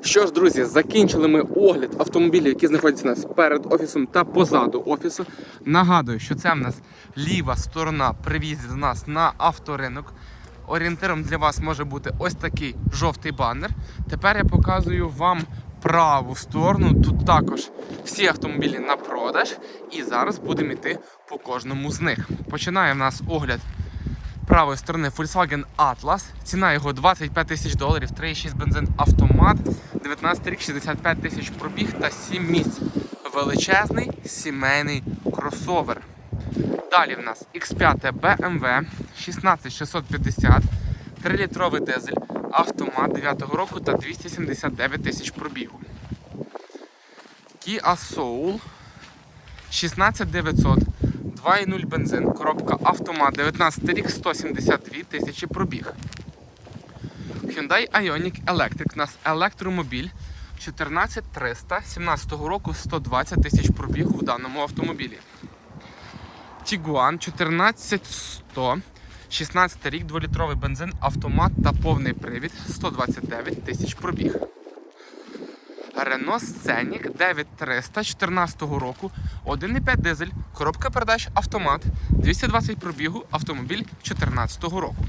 Що ж, друзі, закінчили ми огляд автомобілів, які знаходяться у нас перед офісом та позаду офісу. Нагадую, що це в нас ліва сторона при до нас на авторинок. Орієнтиром для вас може бути ось такий жовтий банер. Тепер я показую вам праву сторону. Тут також всі автомобілі на продаж. І зараз будемо йти по кожному з них. Починає в нас огляд правої сторони Volkswagen Atlas. Ціна його 25 тисяч доларів, 3,6 бензин автомат, 19 рік, 65 тисяч пробіг та 7 місць. Величезний сімейний кросовер. Далі в нас X5 BMW 16650, 3-літровий дизель, автомат 9 року та 279 тисяч пробігу. Kia Soul 16900, 2,0 бензин, коробка автомат, 19 рік, 172 тисячі пробіг. Hyundai Ioniq Electric, у нас електромобіль 14300, 17 року 120 тисяч пробігу в даному автомобілі. Tiguan 14100, 16 рік, 2-літровий бензин, автомат та повний привід, 129 тисяч пробіг. Renault Scenic 9300 14 року, 1,5 дизель, коробка передач автомат, 220 пробігу, автомобіль 2014 року.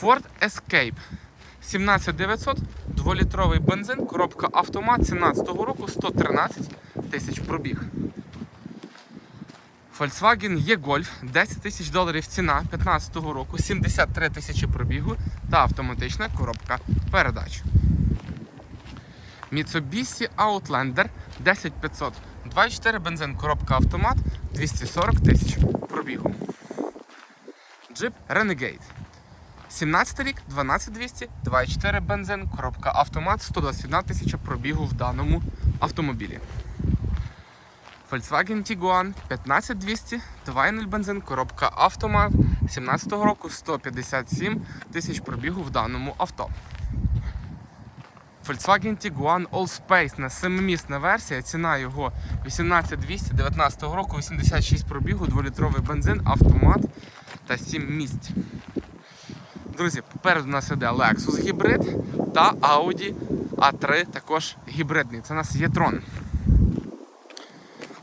Ford Escape 17900, 2-літровий бензин, коробка автомат 17 року, 113 тисяч пробіг. Volkswagen E-Golf 10 тисяч доларів ціна 15 року, 73 тисячі пробігу та автоматична коробка передач. Mitsubishi Outlander 10500, 2,4 бензин, коробка автомат, 240 тисяч пробігу. Jeep Renegade 17 рік, 12200, 2,4 бензин, коробка автомат, 121 тисяча пробігу в даному автомобілі. Volkswagen Tiguan 15200, 2.0 бензин, коробка автомат 17 року 157 тисяч пробігу в даному авто. Volkswagen Tiguan Allspace на 7-місна версія, ціна його 18200 19 року, 86 пробігу, 2-літровий бензин, автомат та 7 місць. Друзі, попереду у нас іде Lexus гібрид та Audi A3 також гібридний. Це у нас є трон.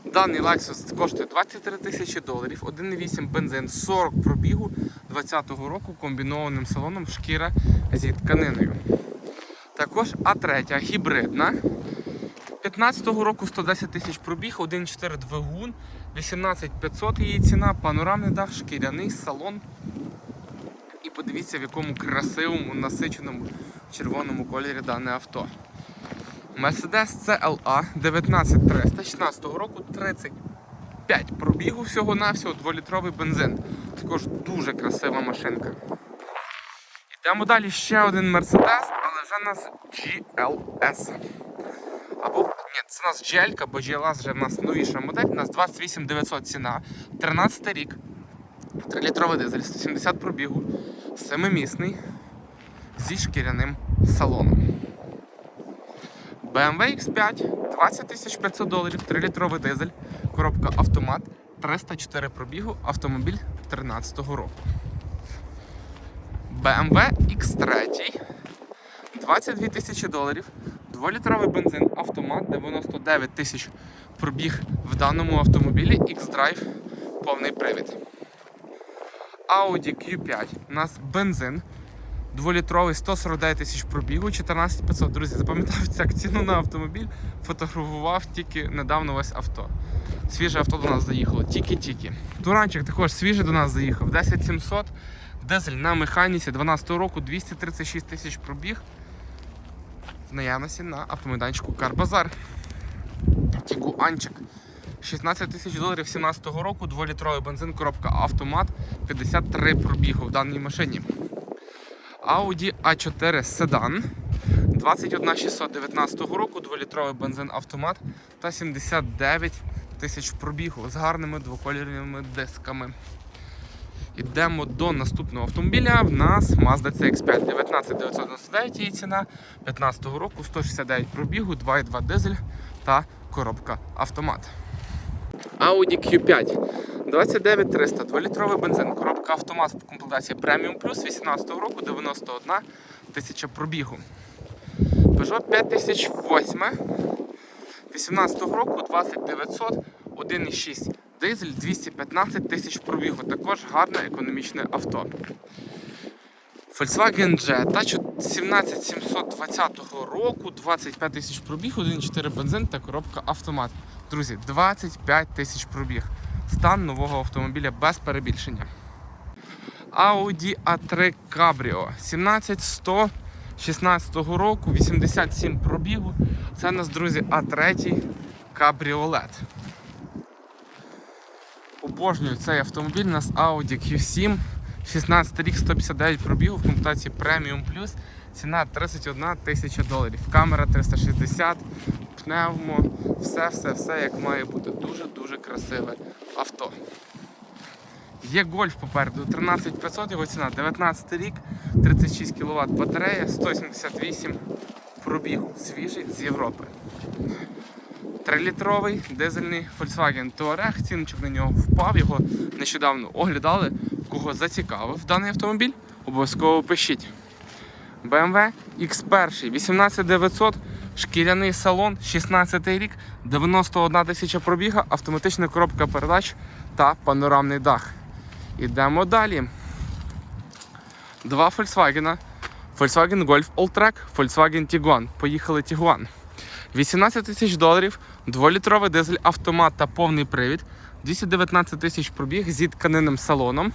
Даний Lexus коштує 23 тисячі доларів, 1,8 бензин, 40 пробігу 2020 року комбінованим салоном шкіра зі тканиною. Також А3 гібридна. 15-го року 110 тисяч пробіг, 1,4 двигун, 18500 її ціна, панорамний дах, шкіряний салон. І подивіться, в якому красивому насиченому червоному кольорі дане авто. Mercedes CLA 19300 16 року 35 пробігу всього-навсього 2-літровий бензин. Також дуже красива машинка. Йдемо далі ще один Mercedes, вже у нас GLS. Або ні, це у нас GL, бо GLS вже в нас новіша модель, у нас 28900 ціна, 13 рік, 3-літровий дизель, 170 пробігу, 7-місний зі шкіряним салоном. BMW X5 20 500 доларів, 3-літровий дизель, коробка автомат, 304 пробігу, автомобіль 2013 року. BMW X3 22 тисячі доларів, 2-літровий бензин, автомат, 99 тисяч пробіг в даному автомобілі, X-Drive, повний привід. Audi Q5 у нас бензин. Дволітровий 149 тисяч пробігу, 14500. Друзі, запам'ятав цю ціну на автомобіль, фотографував тільки недавно ось авто. Свіже авто до нас заїхало, тільки-тільки. Туранчик також свіжий до нас заїхав. 10700, дизель на механіці 12 року, 236 тисяч пробіг. В наявності на автомайданчику Карбазар. Тігуанчик. 16 тисяч доларів 17 року, 2-літровий бензин, коробка автомат, 53 пробігу в даній машині. Audi A4 Sedan 21619 року, 2-літровий бензин автомат та 79 тисяч пробігу з гарними двокольорними дисками. Йдемо до наступного автомобіля. В нас Mazda CX5 19999 її ціна 15 року, 169 пробігу, 2,2 дизель та коробка автомат. Audi Q5 29300, 2-літровий бензин, коробка автомат в комплектації Premium Plus 18 року, 91 тисяча пробігу. Peugeot 5008 18 року. 2900 1,6 дизель 215 тисяч пробігу. Також гарне економічне авто. Volkswagen Jetta 17720 року, 25 тисяч пробіг, 1,4 бензин та коробка автомат. Друзі, 25 тисяч пробіг. Стан нового автомобіля без перебільшення. Audi A3 Cabrio 17100 16 року, 87 пробігу. Це у нас, друзі, А3 кабріолет. Обожнюю цей автомобіль. У нас Audi Q7, 16 рік, 159 пробігу в комплектації Premium Plus. Ціна 31 тисяча доларів. Камера 360, пневмо, все-все-все як має бути. Дуже-дуже красиве авто. Є гольф попереду 13500, його ціна 19 рік, 36 кВт батарея, 178 пробігу, свіжий з Європи. 3-літровий дизельний Volkswagen Touareg, ціночок на нього впав, його нещодавно оглядали. Кого зацікавив даний автомобіль, обов'язково пишіть. BMW X1 18900, шкіряний салон, 16 рік, 91 тисяча пробіга, автоматична коробка передач та панорамний дах. Ідемо далі. Два Volkswagen. Volkswagen Golf Alltrack, Volkswagen Tiguan. Поїхали Tiguan. 18 тисяч доларів, 2-літровий дизель автомат та повний привід, 219 тисяч пробіг зі тканинним салоном.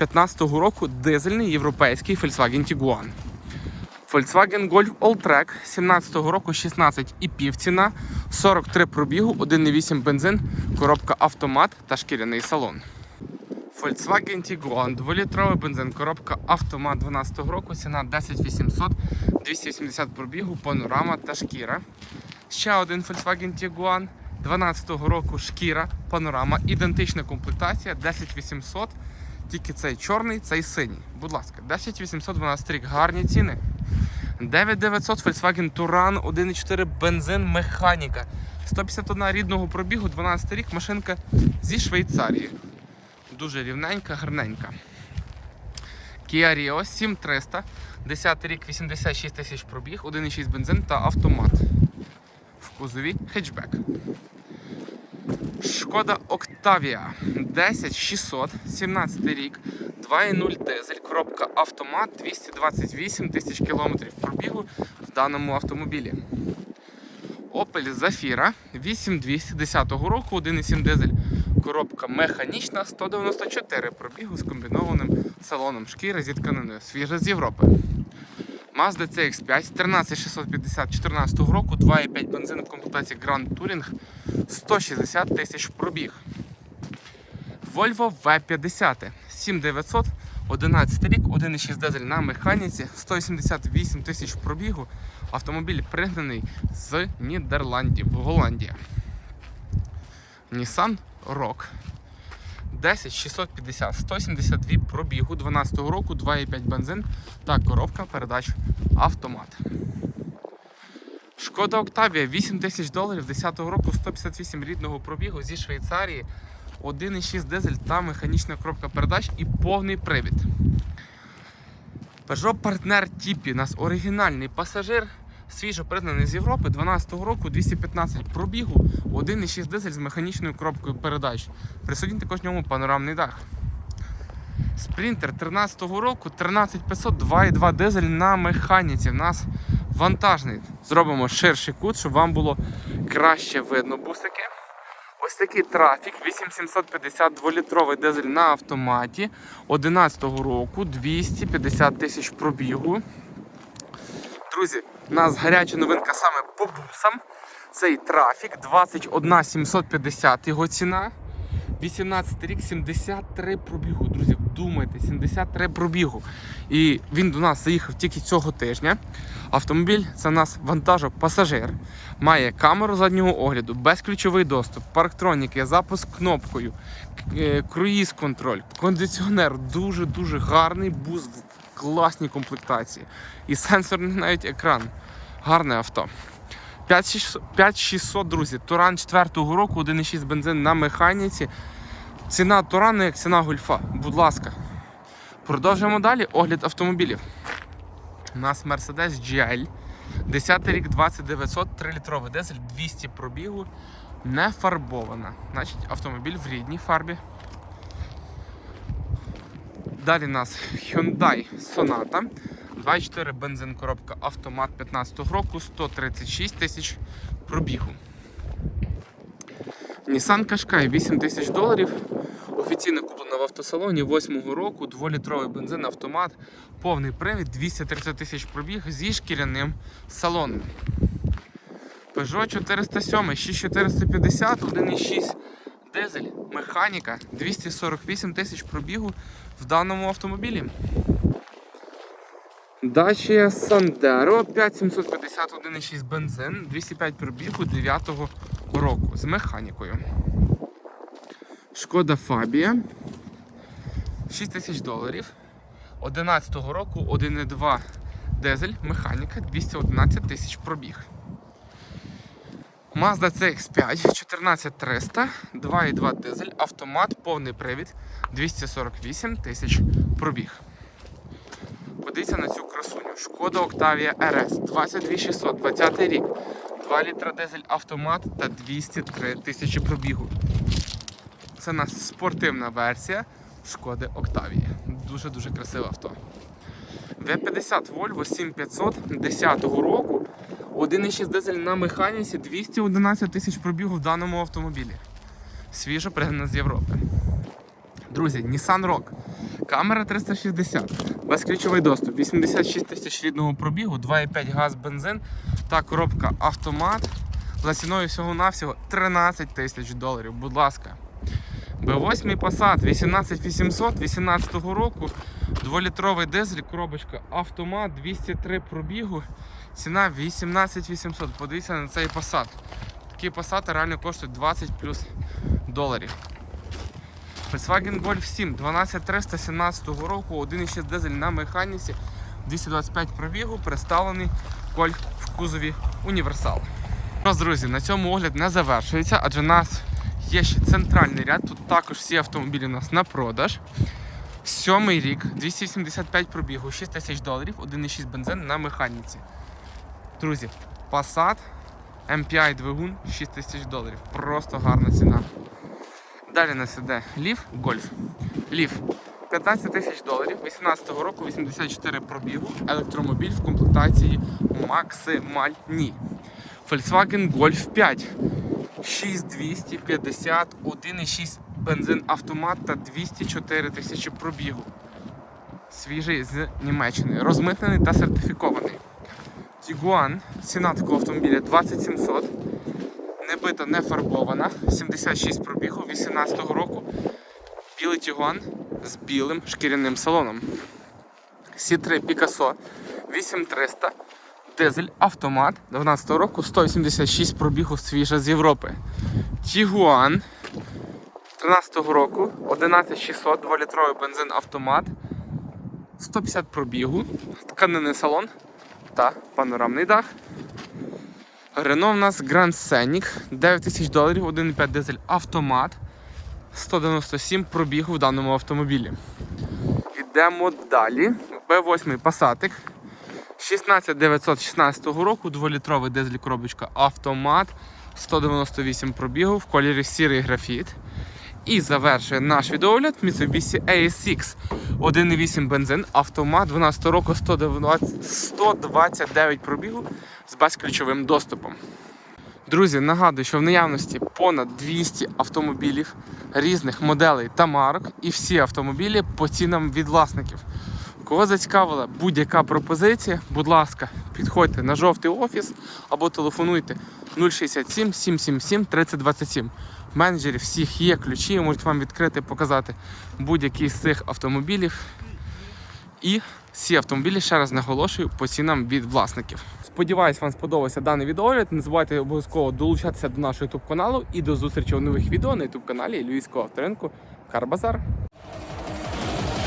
15-го року дизельний європейський Volkswagen Tiguan. Volkswagen Golf Alltrack 17-го року 16,5 ціна, 43 пробігу, 1,8 бензин, коробка автомат та шкіряний салон. Volkswagen Tiguan, 2-літровий бензин, коробка автомат 12 року, ціна 10800, 280 пробігу, панорама та шкіра. Ще один Volkswagen Tiguan 12-го року шкіра, панорама, ідентична комплектація, 10800, тільки цей чорний, цей синій. Будь ласка, 10812 рік, гарні ціни. 9900 Volkswagen Touran 1.4 бензин механіка. 151 рідного пробігу, 12 рік, машинка зі Швейцарії. Дуже рівненька, гарненька. Kia Rio 7300, 10 рік 86 тисяч пробіг, 1,6 бензин та автомат. В кузові хетчбек. Шкода Octavia 10600, 17 рік, 2,0 дизель, коробка автомат, 228 тисяч кілометрів пробігу в даному автомобілі. Opel Zafira 8210 року, 1,7 дизель, коробка механічна, 194 пробігу з комбінованим салоном шкіри зі тканиною, свіжа з Європи. Mazda CX5 13650 14 року, 2,5 бензин в комплектації Grand Touring, 160 тисяч пробіг. Volvo V50 7900 11 рік, 1,6 дизель на механіці, 188 тисяч пробігу. Автомобіль пригнаний з Нідерландів, Голландія. Nissan Rock 10650, 172 пробігу 12 року, 2,5 бензин та коробка передач автомат. Шкода Octavia 8 тисяч доларів 10-го року, 158 рідного пробігу зі Швейцарії, 1,6 дизель та механічна коробка передач і повний привід. Peugeot Partner Tipi, у нас оригінальний пасажир, свіжо пригнаний з Європи 12-го року, 215 пробігу, 1,6 дизель з механічною коробкою передач. Присутній також ньому панорамний дах. Спринтер 13-го року, 13500, 2,2 дизель на механіці. У нас вантажний. Зробимо ширший кут, щоб вам було краще видно бусики. Ось такий трафік, 8750 2-літровий дизель на автоматі 11-го року, 250 тисяч пробігу. Друзі, у нас гаряча новинка саме по бусам. Цей трафік 21 750 його ціна. 18 рік, 73 пробігу. Друзі, вдумайте, 73 пробігу. І він до нас заїхав тільки цього тижня. Автомобіль це у нас вантажок пасажир. Має камеру заднього огляду, безключовий доступ, парктроніки, запуск кнопкою, е, круїз контроль, кондиціонер. Дуже-дуже гарний бус в класній комплектації. І сенсорний навіть екран. Гарне авто. 5600, 5600, друзі. Туран 4-го року, 1,6 бензин на механіці. Ціна Турана як ціна гольфа. Будь ласка. Продовжуємо далі огляд автомобілів. У нас Mercedes GL 10 рік 2900, 3 літровий дизель, 200 пробігу, не фарбована. Значить, автомобіль в рідній фарбі. Далі у нас Hyundai Sonata. 2.4 бензин коробка автомат 15 року, 136 тисяч пробігу. Nissan Qashqai 8 тисяч доларів. Офіційно куплена в автосалоні 8 року, 2-літровий бензин автомат, повний привід, 230 тисяч пробіг зі шкіряним салоном. Peugeot 407, 6450, 1.6 дизель, механіка, 248 тисяч пробігу в даному автомобілі. Dacia Sandero 5750 1.6 бензин, 205 пробігу 9 року з механікою. Шкода Фабія 6 тисяч доларів. 11 року 1.2 дизель, механіка 211 тисяч пробіг. Mazda CX5 14300, 2.2 дизель, автомат, повний привід, 248 тисяч пробіг. Подивіться на цю красуню. Шкода Octavia RS 22600, 20 рік, 2 літра дизель автомат та 203 тисячі пробігу. Це у нас спортивна версія Шкоди Octavia. Дуже-дуже красиве авто. V50 Volvo 7500 10 року. 1,6 дизель на механіці, 211 тисяч пробігу в даному автомобілі. Свіжо пригнана з Європи. Друзі, Nissan Rogue. Камера 360, безключовий доступ, 86 тисяч рідного пробігу, 2,5 газ бензин та коробка автомат за ціною всього-навсього 13 тисяч доларів. Будь ласка. B8 Passat 18800 18 року, 2-літровий дизель, коробочка автомат, 203 пробігу, ціна 18800. Подивіться на цей Passat. Такі Passat реально коштують 20 плюс доларів. Volkswagen Golf 7 12317 року, 1,6 дизель на механіці, 225 пробігу, представлений Golf в кузові універсал. Друзі, на цьому огляд не завершується, адже нас є ще центральний ряд. Тут також всі автомобілі у нас на продаж. Сьомий рік, 275 пробігу, 6 тисяч доларів, 1,6 бензин на механіці. Друзі, Passat MPI двигун 6 тисяч доларів. Просто гарна ціна. Далі нас іде Leaf Golf. Leaf 15 тисяч доларів, 18-го року 84 пробігу, електромобіль в комплектації максимальні. Volkswagen Golf 5 6250, 1,6 бензин автомат та 204 тисячі пробігу. Свіжий з Німеччини, розмитнений та сертифікований. Tiguan, ціна такого автомобіля 2700 не бита, не фарбована, 76 пробігу 18-го року. Білий Тігуан з білим шкіряним салоном. Сі3 Picasso 8300, дизель, автомат 12-го року, 186 пробігу свіжа з Європи. Тігуан 13-го року, 11600, 2-літровий бензин автомат, 150 пробігу, тканинний салон та панорамний дах. Рено в нас Grand Scenic, 9 тисяч доларів, 1,5 дизель автомат, 197 пробігу в даному автомобілі. Йдемо далі. B8 Passat 16916 року, 2-літровий дизель коробочка автомат, 198 пробігу в кольорі сірий графіт. І завершує наш відеогляд Mitsubishi ASX 1,8 бензин, автомат 12 року 120 129 пробігу з безключовим доступом. Друзі, нагадую, що в наявності понад 200 автомобілів різних моделей та марок, і всі автомобілі по цінам від власників. Кого зацікавила будь-яка пропозиція, будь ласка, підходьте на жовтий офіс або телефонуйте 067 777 3027. В менеджерів всіх є ключі, можуть вам відкрити, показати будь-який з цих автомобілів. І всі автомобілі, ще раз наголошую, по цінам від власників. Сподіваюсь, вам сподобався даний відеогляд. Не забувайте обов'язково долучатися до нашого YouTube каналу і до зустрічі у нових відео на YouTube каналі Львівського авторинку Карбазар.